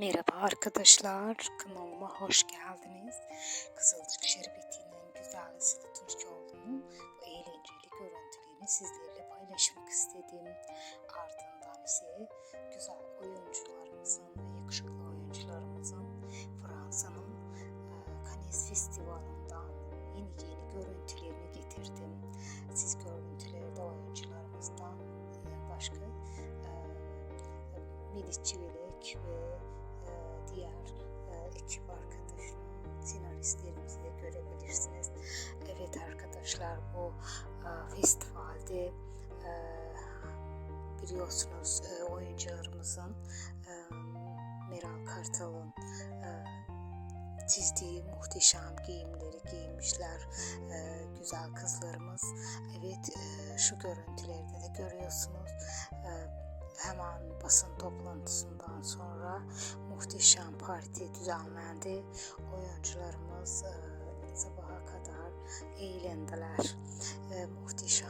Merhaba arkadaşlar, kanalıma hoş geldiniz. Kızılcık Şerbeti'nin güzel Sıla Türkoğlu'nun bu eğlenceli görüntülerini sizlerle paylaşmak istedim. Ardından ise güzel oyuncularımızın ve yakışıklı oyuncularımızın Fransa'nın e, Cannes Festivali'nden yeni yeni görüntülerini getirdim. Siz görüntülerde oyuncularımızdan e, başka e, Melis Çivelek ve senaristlerimizi de görebilirsiniz. Evet arkadaşlar bu e, festivalde e, biliyorsunuz e, oyuncularımızın e, Meral Kartal'ın e, çizdiği muhteşem giyimleri giymişler e, güzel kızlarımız. Evet e, şu görüntülerde de görüyorsunuz. E, hemen basın toplantısından sonra muhteşem parti düzenlendi. Oyuncularımız e, sabaha kadar eğlendiler. E, muhteşem